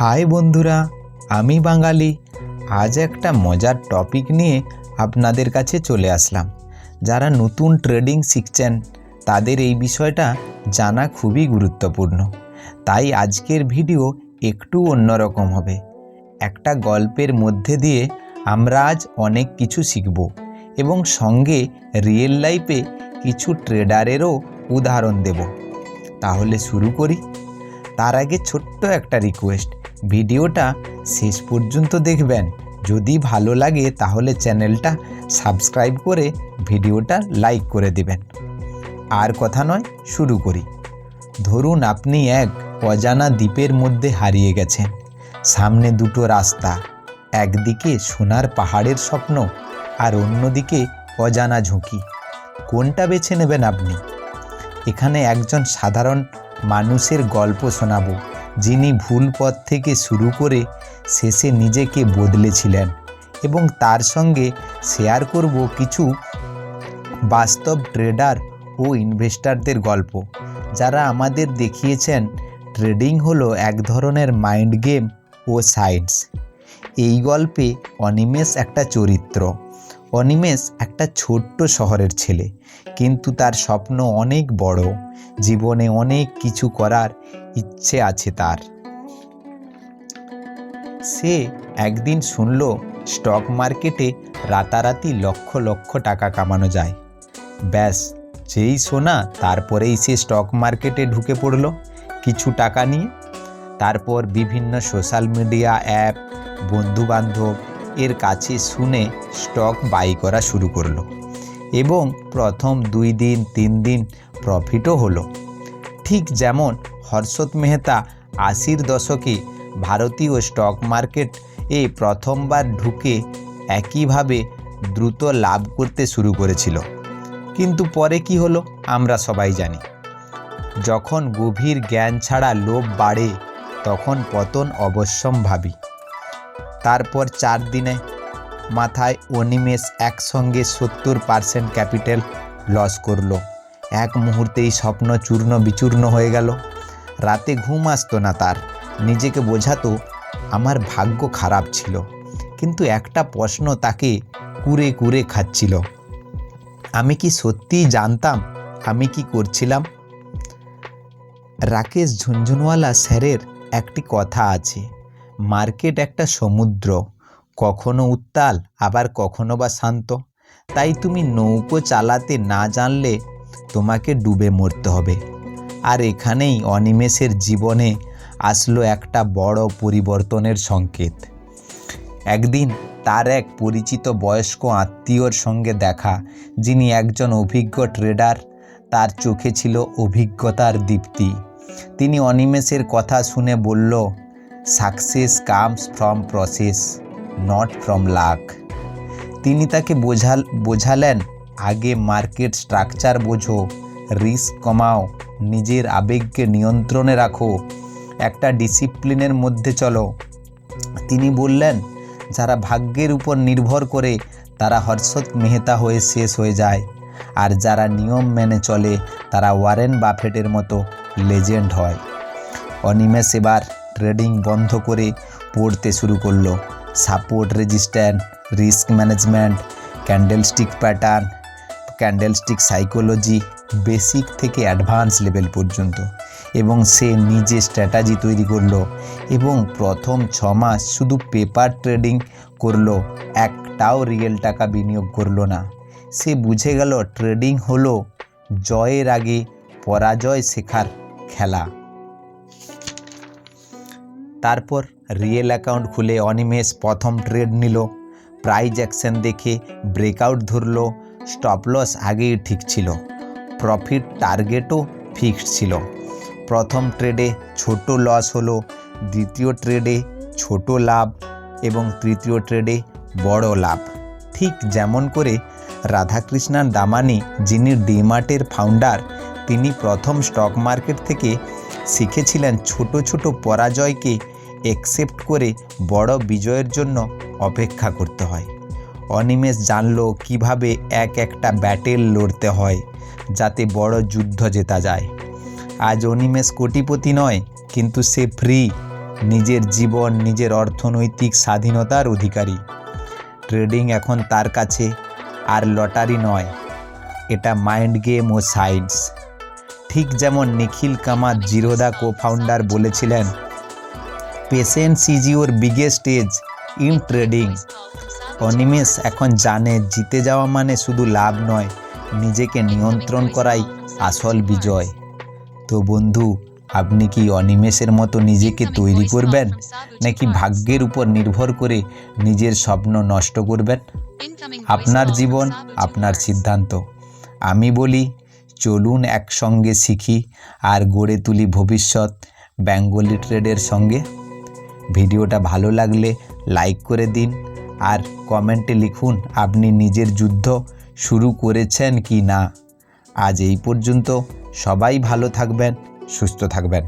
High বন্ধুরা, আমি বাঙালি। আজ একটা মজার টপিক নিয়ে আপনাদের কাছে চলে আসলাম। যারা নতুন ট্রেডিং শিখছেন, তাদের এই বিষয়টা জানা খুবই গুরুত্বপূর্ণ। তাই আজকের ভিডিও একটু অন্যরকম হবে। একটা গল্পের মধ্যে দিয়ে আমরা আজ অনেক কিছু শিখব এবং সঙ্গে রিয়েল লাইফে কিছু ট্রেডারেরও উদাহরণ দেব। তাহলে শুরু করি। তার আগে ছোট্ট একটা রিকোয়েস্ট ভিডিওটা শেষ পর্যন্ত দেখবেন। যদি ভালো লাগে তাহলে চ্যানেলটা সাবস্ক্রাইব করে ভিডিওটা লাইক করে দেবেন। আর কথা নয়, শুরু করি। ধরুন আপনি এক অজানা দ্বীপের মধ্যে হারিয়ে গেছেন। সামনে দুটো রাস্তা, একদিকে সোনার পাহাড়ের স্বপ্ন আর অন্যদিকে অজানা ঝুঁকি। কোনটা বেছে নেবেন আপনি? এখানে একজন সাধারণ মানুষের গল্প শোনাবো। যিনি ভুল পথ থেকে শুরু করে শেষে নিজেকে বদলেছিলেন এবং তার সঙ্গে শেয়ার করব কিছু বাস্তব ট্রেডার ও ইনভেস্টারদের গল্প। যারা আমাদের দেখিয়েছেন ট্রেডিং হলো এক ধরনের মাইন্ড গেম ও সায়েন্স এই গল্পে অনিমেষ একটা চরিত্র। অনিমেষ একটা ছোট্ট শহরের ছেলে, কিন্তু তার স্বপ্ন অনেক বড়। জীবনে অনেক কিছু করার ইচ্ছে আছে তার। সে একদিন শুনল, স্টক মার্কেটে রাতারাতি লক্ষ লক্ষ টাকা কামানো যায়। ব্যাস, যেই শোনা তারপরেই সে স্টক মার্কেটে ঢুকে পড়ল। কিছু টাকা নিয়ে, তারপর বিভিন্ন সোশ্যাল মিডিয়া অ্যাপ, বন্ধুবান্ধব এর কাছে শুনে স্টক বাই করা শুরু করল এবং প্রথম দুই দিন, তিন দিন প্রফিটও হলো। ঠিক যেমন হর্ষদ মেহতা আশির দশকে ভারতীয় স্টক মার্কেট এ প্রথমবার ঢুকে একইভাবে দ্রুত লাভ করতে শুরু করেছিল। কিন্তু পরে কি হলো আমরা সবাই জানি। যখন গভীর জ্ঞান ছাড়া লোভ বাড়ে, তখন পতন অবশ্যম্ভাবী। তারপর চার দিনে মাথায় অনিমেষ একসঙ্গে সত্তর পার্সেন্ট ক্যাপিটাল লস করল। এক মুহূর্তেই স্বপ্ন চূর্ণ বিচূর্ণ হয়ে গেল। রাতে ঘুম আসতো না তার। নিজেকে বোঝাতো আমার ভাগ্য খারাপ ছিল, কিন্তু একটা প্রশ্ন তাকে কুরে কুরে খাচ্ছিল। আমি কি সত্যিই জানতাম আমি কি করছিলাম? রাকেশ ঝুনঝুনওয়ালা স্যারের একটি কথা আছে। মার্কেট একটা সমুদ্র, কখনো উত্তাল, আবার কখনো বা শান্ত। তাই তুমি নৌকো চালাতে না জানলে তোমাকে ডুবে মরতে হবে। আর এখানেই অনিমেষের জীবনে আসলো একটা বড় পরিবর্তনের সংকেত। একদিন তার এক পরিচিত বয়স্ক আত্মীয়র সঙ্গে দেখা, যিনি একজন অভিজ্ঞ ট্রেডার, তার চোখে ছিল অভিজ্ঞতার দীপ্তি। তিনি অনিমেষের কথা শুনে বলল success comes from process not from luck তিনি তাকে বোঝাল, বোঝালেন, আগে মার্কেট স্ট্রাকচার বোঝো রিস্ক কমাও, নিজের আবেগকে নিয়ন্ত্রণে রাখো, একটা ডিসিপ্লিনের মধ্যে চলো। তিনি বললেন, যারা ভাগ্যের উপর নির্ভর করে, তারা হর্ষদ মেহতা হয়ে শেষ হয়ে যায়। আর যারা নিয়ম মেনে চলে, তারা ওয়ারেন বাফেটের মতো লেজেন্ড হয়। অনিমেষ এবার ট্রেডিং বন্ধ করে পড়তে শুরু করল। Support resistant risk management candlestick pattern candlestick psychology basic থেকে অ্যাডভান্স লেভেল পর্যন্ত। এবং সে নিজে স্ট্র্যাটাজি তৈরি করল এবং প্রথম ছ মাস শুধু পেপার ট্রেডিং করল, একটাও রিয়েল টাকা বিনিয়োগ করল না। সে বুঝে গেল ট্রেডিং হলো জয়ের আগে পরাজয় শেখার খেলা। তারপর রিয়েল অ্যাকাউন্ট খুলে অনিমেষ প্রথম ট্রেড নিল। প্রাইজ অ্যাকশন দেখে ব্রেকআউট ধরলো। স্টপ লস আগেই ঠিক ছিল। প্রফিট টার্গেটও ফিক্সড ছিল। প্রথম ট্রেডে ছোট লস হলো, দ্বিতীয় ট্রেডে ছোট লাভ এবং তৃতীয় ট্রেডে বড় লাভ। ঠিক যেমন করে রাধাকৃষ্ণান দামানি, যিনি ডিমার্টের ফাউন্ডার তিনি প্রথম স্টক মার্কেট থেকে শিখেছিলেন ছোট ছোট পরাজয়কে একসেপ্ট করে বড় বিজয়ের জন্য অপেক্ষা করতে হয়। অনিমেষ জানলো কীভাবে এক একটা ব্যাটেল লড়তে হয়, যাতে বড় যুদ্ধ জেতা যায়। আজ অনিমেষ কোটিপতি নয়, কিন্তু সে ফ্রি নিজের জীবন, নিজের অর্থনৈতিক স্বাধীনতার অধিকারী। ট্রেডিং এখন তার কাছে, আর লটারি নয়, এটা মাইন্ড গেম ও সায়েন্স ঠিক যেমন নিখিল কামাত জিরোদা কো ফাউন্ডার বলেছিলেন patience is your biggest edge in trading. Animesh এখন জানে জিতে যাওয়া মানে শুধু লাভ নয়, নিজেকে নিয়ন্ত্রণ করাই আসল বিজয়। তো বন্ধু, আপনি কি অনিমেষের মতো নিজেকে তৈরি করবেন, নাকি ভাগ্যের উপর নির্ভর করে নিজের স্বপ্ন নষ্ট করবেন? আপনার জীবন, আপনার সিদ্ধান্ত। আমি বলি, চলুন একসঙ্গে শিখি আর গড়ে তুলি ভবিষ্যৎ বেঙ্গলি ট্রেডের সঙ্গে। ভিডিওটা ভালো লাগলে লাইক করে দিন আর কমেন্টে লিখুন আপনি নিজের যুদ্ধ শুরু করেছেন কি না। আজ এই পর্যন্ত সবাই ভালো থাকবেন, সুস্থ থাকবেন।